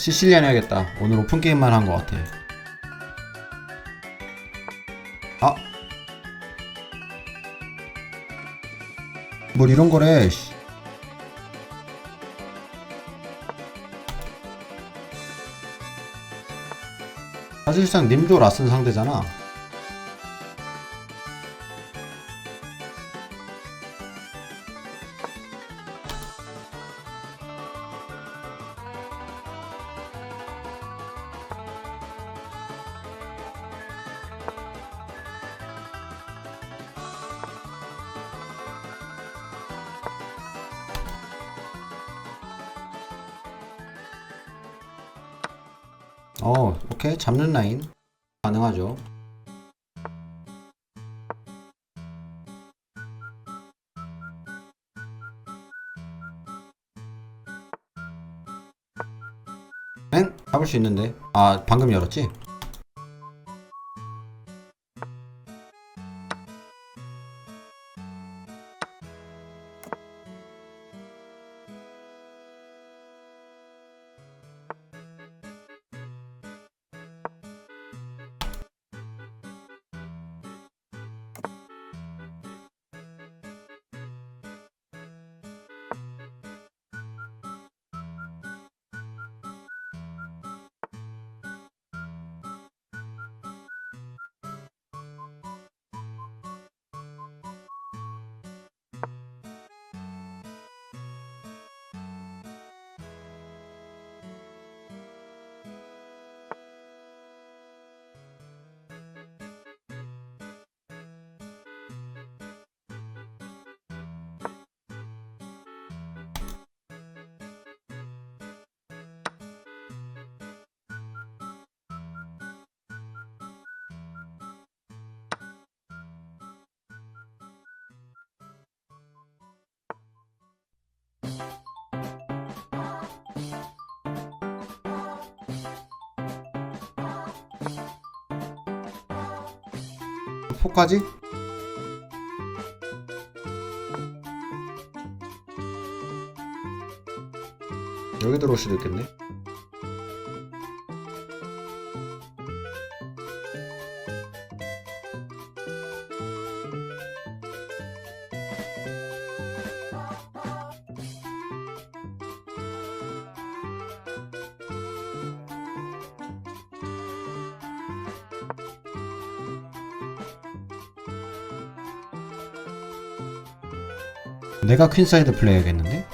시실리안 해야겠다. 오늘 오픈 게임만 한 것 같아. 아. 뭘 이런 거래. 씨. 사실상 님도 라슨 상대잖아. 어, 오케이. 잡는 라인. 가능하죠. 엥? 잡을 수 있는데. 아, 방금 열었지? 포까지? 여기 들어올 수도 있겠네. 내가 퀸사이드 플레이 해야겠는데?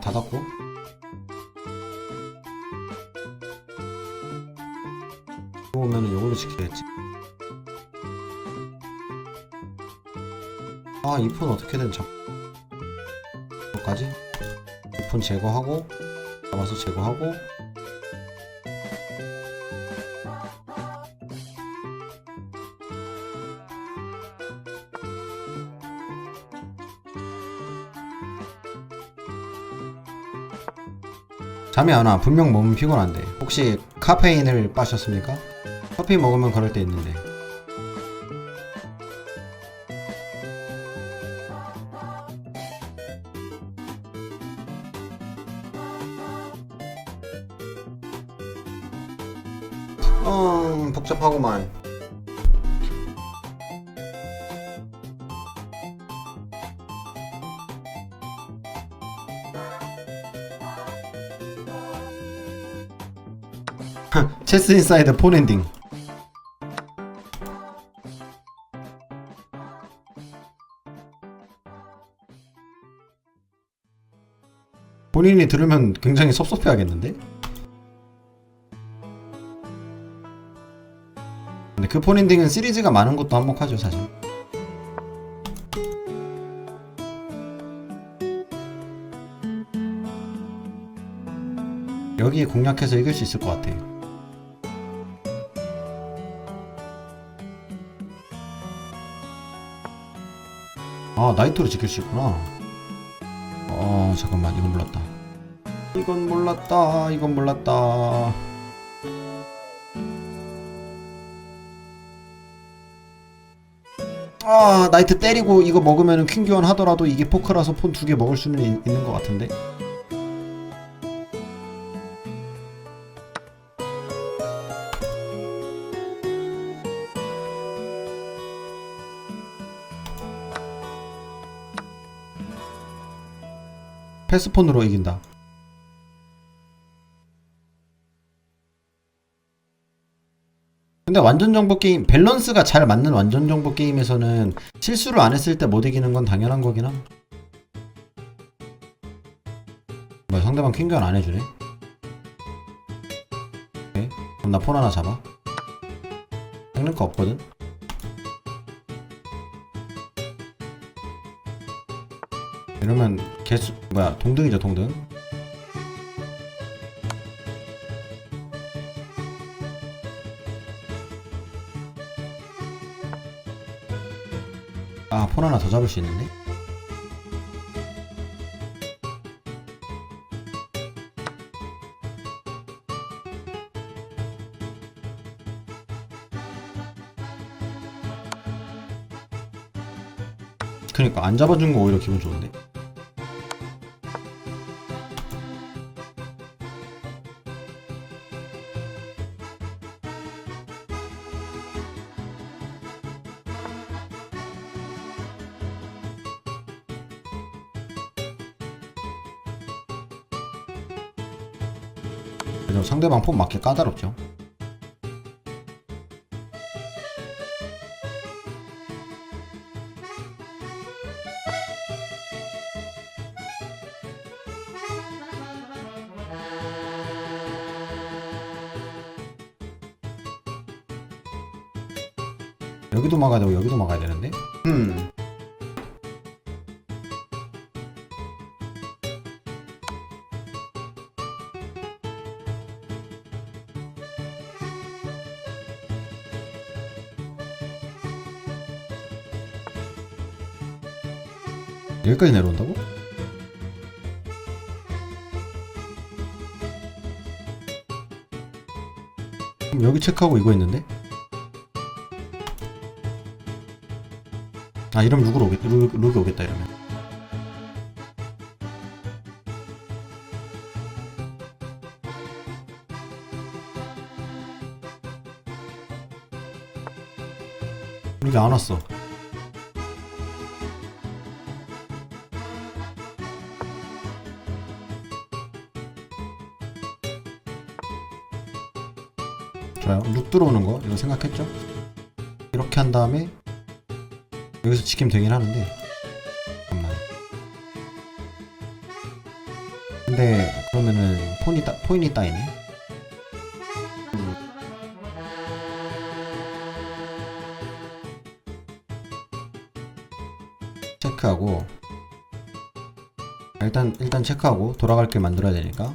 네, 닫았고. 이거 오면은 이걸로 지키겠지. 아 이 폰 어떻게든 잡 이거까지? 이 폰 제거하고 잡아서 제거하고 잠이 안 와. 분명 몸은 피곤한데. 혹시 카페인을 빠셨습니까? 커피 먹으면 그럴 때 있는데. What's inside 본인이 들으면 굉장히 섭섭해 하겠는데? 근데 그 포엔딩은 시리즈가 많은 것도 한몫하죠 사실. 여기에 공략해서 이길 수 있을 것 같아요. 아 나이트로 지킬 수 있구나. 어 잠깐만 이건 몰랐다. 이건 몰랐다. 이건 몰랐다. 아 나이트 때리고 이거 먹으면 퀸 교환 하더라도 이게 포크라서 폰 두 개 먹을 수는 있, 있는 것 같은데. 패스폰으로 이긴다. 근데 완전 정보 게임 밸런스가 잘 맞는 완전 정보 게임에서는 실수를 안 했을 때 못 이기는 건 당연한 거긴 함. 뭐야 상대방 퀸견 안 해주네. 오케이. 그럼 나 폰 하나 잡아. 땡는 거 없거든. 이러면 개수 뭐야 동등이죠 동등. 아, 폰 하나 더 잡을 수 있는데? 그니까 안 잡아준 거 오히려 기분 좋은데? 그래서 상대방 폰 맞기 까다롭죠. 여기도 막아야 되고 여기도 막아야 되는데? 음. 여기까지 내려온다고? 여기 체크하고 이거 있는데? 아 이러면 룩으로 오겠, 룩, 룩이 오겠다 이러면 룩이 안 왔어 좋아요. 룩 들어오는 거 이거 생각했죠? 이렇게 한 다음에 여기서 지키면 되긴 하는데. 잠깐만. 근데 그러면은 폰이 따, 포인이 따이네. 음. 체크하고. 일단 일단 체크하고 돌아갈 길 만들어야 되니까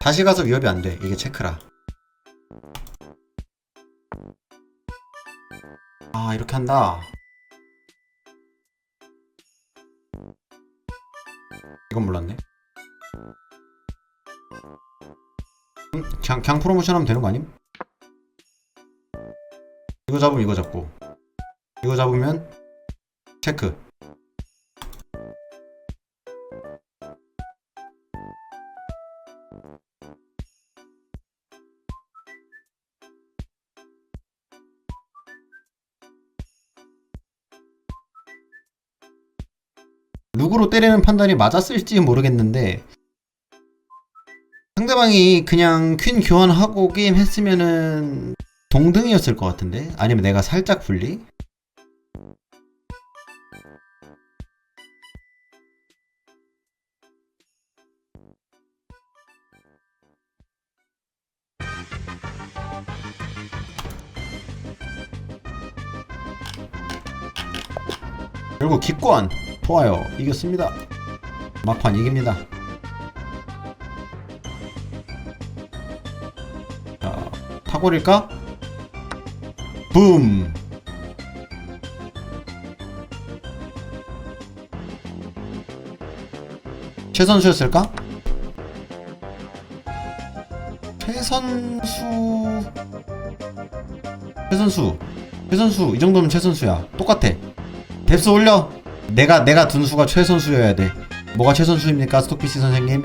다시 가서 위협이 안 돼. 이게 체크라. 아, 이렇게 한다. 이건 몰랐네. 그냥, 그냥, 그냥 프로모션 하면 되는 거 아님? 이거 잡으면 이거 잡고 이거 잡으면 체크 때리는 판단이 맞았을지 모르겠는데 상대방이 그냥 퀸 교환하고 게임 했으면은 동등이었을 것 같은데 아니면 내가 살짝 불리? 결국 기권 좋아요 이겼습니다. 막판 이깁니다. 자 타고릴까? 붐! 최선수였을까? 최선수 최선수 최선수. 이 정도면 최선수야. 똑같아. 뎁스 올려 내가 내가 둔 수가 최선수여야 돼. 뭐가 최선수입니까 스톡피시 선생님?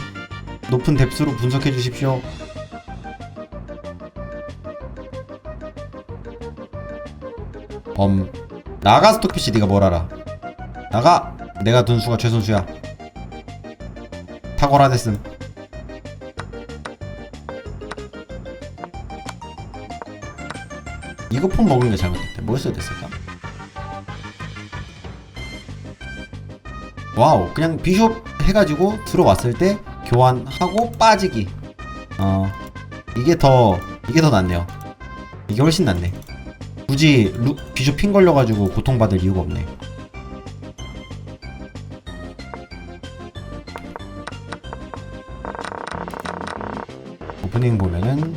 높은 뎁스로 분석해 주십시오. 범 나가 스톡피시 네가 뭘 알아? 나가! 내가 둔 수가 최선수야. 탁월하 됐음. 이거 폰 먹은 게 잘못됐대. 뭐였어야 됐을까 와우 그냥 비숍 해가지고 들어왔을 때 교환하고 빠지기. 어 이게 더 이게 더 낫네요. 이게 훨씬 낫네. 굳이 루, 비숍 핀 걸려가지고 고통받을 이유가 없네. 오프닝 보면은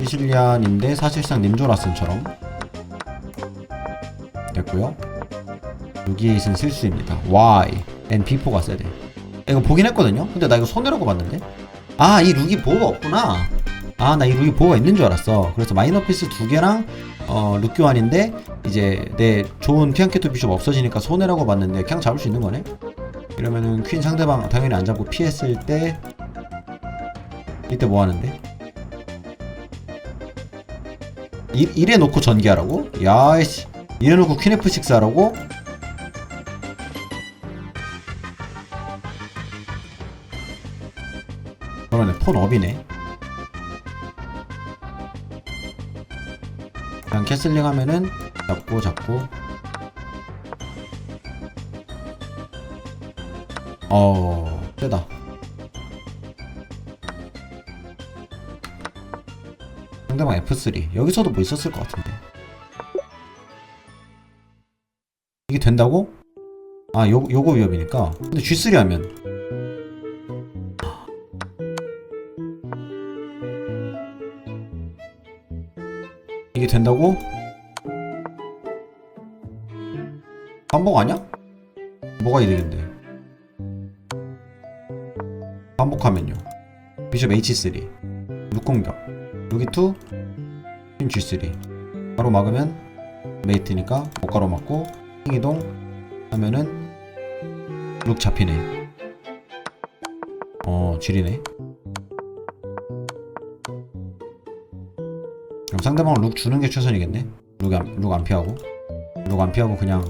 시실리안인데 사실상 님조라슨처럼 됐고요 여기에 있은 실수입니다. Y and B4가 써야 돼. 이거 보긴 했거든요? 근데 나 이거 손해라고 봤는데? 아 이 룩이 보호가 없구나. 아 나 이 룩이 보호가 있는 줄 알았어. 그래서 마이너 피스 두 개랑 어, 룩 교환인데 이제 내 좋은 피안케토 비숍 없어지니까 손해라고 봤는데 그냥 잡을 수 있는 거네? 이러면은 퀸 상대방 당연히 안 잡고 피했을 때 이때 뭐 하는데? 이, 이래 놓고 전개하라고? 야이씨. 이래 놓고 퀸 F6 하라고? 폰 업이네. 그냥 캐슬링 하면은 잡고 잡고. 어 세다. 상대방 F3 여기서도 뭐 있었을 것 같은데. 이게 된다고? 아 요, 요거 위협이니까. 근데 G3 하면 이게 된다고? 반복 아니야? 뭐가 이득인데 반복하면요. 비숍 H3 룩공격. 여기2 퀸 G3 바로 막으면 메이트니까 못 가로 막고 이동 하면은 룩 잡히네. 어 지리네 상대방은 룩 주는 게 최선이겠네? 룩안 룩안 피하고? 룩안 피하고 그냥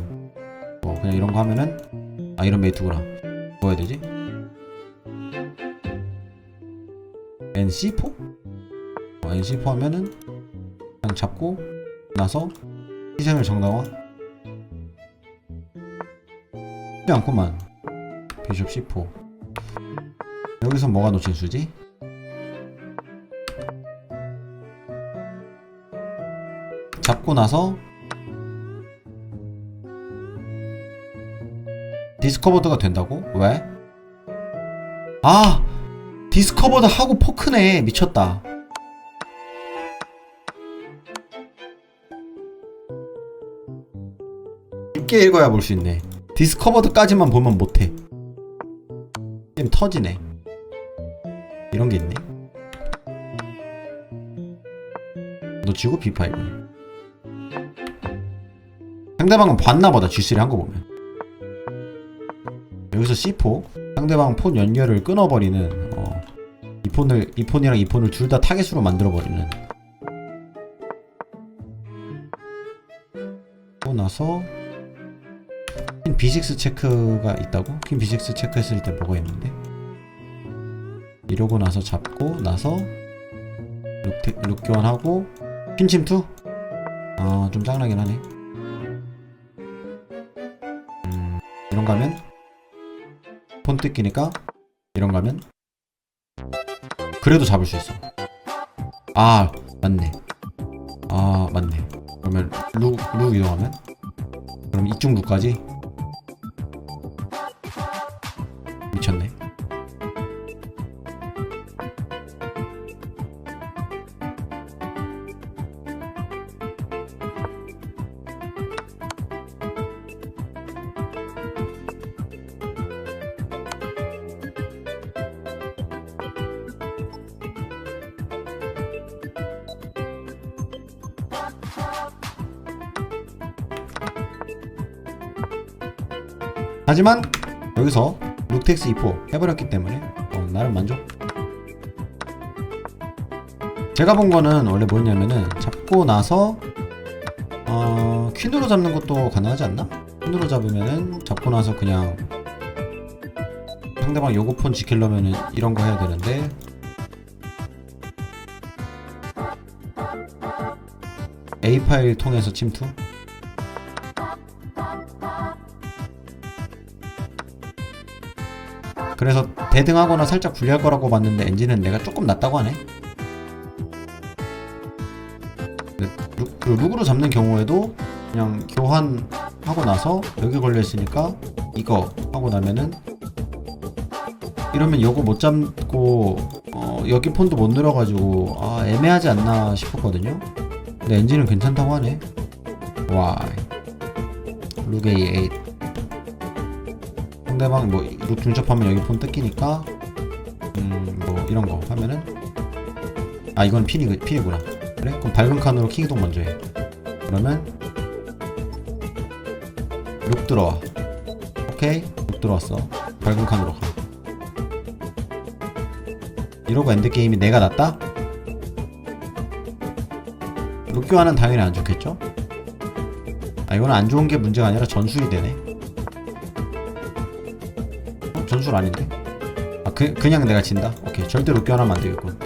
뭐 그냥 이런 거 하면은? 아 이런 메이트구나. 뭐 해야 되지? NC4? 어, NC4 하면은 그냥 잡고 나서 희생을 정당화? 쉽지 않구만. 비숍 C4 여기서 뭐가 놓친 수지? 잡고 나서 디스커버드가 된다고? 왜? 아! 디스커버드 하고 포크네. 미쳤다. 깊게 읽어야 볼 수 있네. 디스커버드까지만 보면 못해. 게임 터지네. 이런 게 있네. 너 지고 B5 상대방은 봤나 보다 G3 한거 보면 여기서 C4 상대방 폰 연결을 끊어버리는 어, 이 폰을 이 폰이랑 이 폰을 둘 다 타겟으로 만들어버리는 하고 나서 퀸 B6 체크가 있다고? 퀸 B6 체크했을 때 뭐가 있는데? 이러고 나서 잡고 나서 룩, 테- 룩 교환하고 퀸 침투? 아좀 짱나긴 하네 이런 거 하면? 폰 뜯기니까? 이런 거 하면? 그래도 잡을 수 있어. 아 맞네. 아 맞네. 그러면 룩, 룩 이동하면? 그럼 이쪽 룩까지 하지만 여기서 룩텍스 2포 해버렸기 때문에 어, 나름 만족. 제가 본 거는 원래 뭐였냐면은 잡고 나서 어, 퀸으로 잡는 것도 가능하지 않나? 퀸으로 잡으면은 잡고 나서 그냥 상대방 요거폰 지키려면은 이런 거 해야 되는데. A 파일 통해서 침투 그래서 대등하거나 살짝 불리할 거라고 봤는데 엔진은 내가 조금 낮다고 하네. 룩, 그 룩으로 잡는 경우에도 그냥 교환하고 나서 여기 걸려 있으니까 이거 하고 나면은 이러면 요거 못 잡고 어, 여기 폰도 못 늘어가지고 아 애매하지 않나 싶었거든요. 근데 엔진은 괜찮다고 하네. Y 룩 A8 상대방 뭐룩 중첩하면 여기 폰 뜯기니까 음 뭐 이런 거 하면은 아 이건 핀이 핀이구나. 그래? 그럼 밝은 칸으로 키 이동 먼저 해. 그러면 룩 들어와. 오케이? 룩 들어왔어. 밝은 칸으로 가. 이러고 엔드 게임이 내가 낫다? 룩 교환은 당연히 안 좋겠죠? 아 이거는 안 좋은 게 문제가 아니라 전술이 되네 어? 전술 아닌데? 아 그, 그냥 내가 진다? 오케이 절대로 껴하면 안 되겠군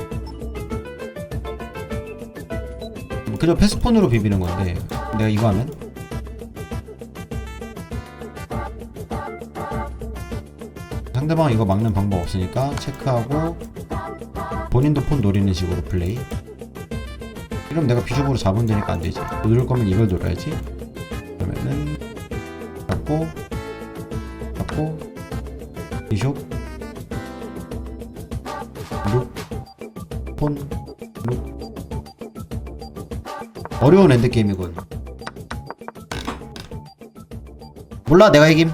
뭐 그저 패스폰으로 비비는 건데 내가 이거 하면 상대방 이거 막는 방법 없으니까 체크하고 본인도 폰 노리는 식으로 플레이 이러면 내가 비숍으로 잡으면 되니까 안 되지 누를 거면 이걸 노려야지 그러면은 잡고 비숍 룩, 폰, 룩. 어려운 엔드게임이군. 몰라, 내가 이김.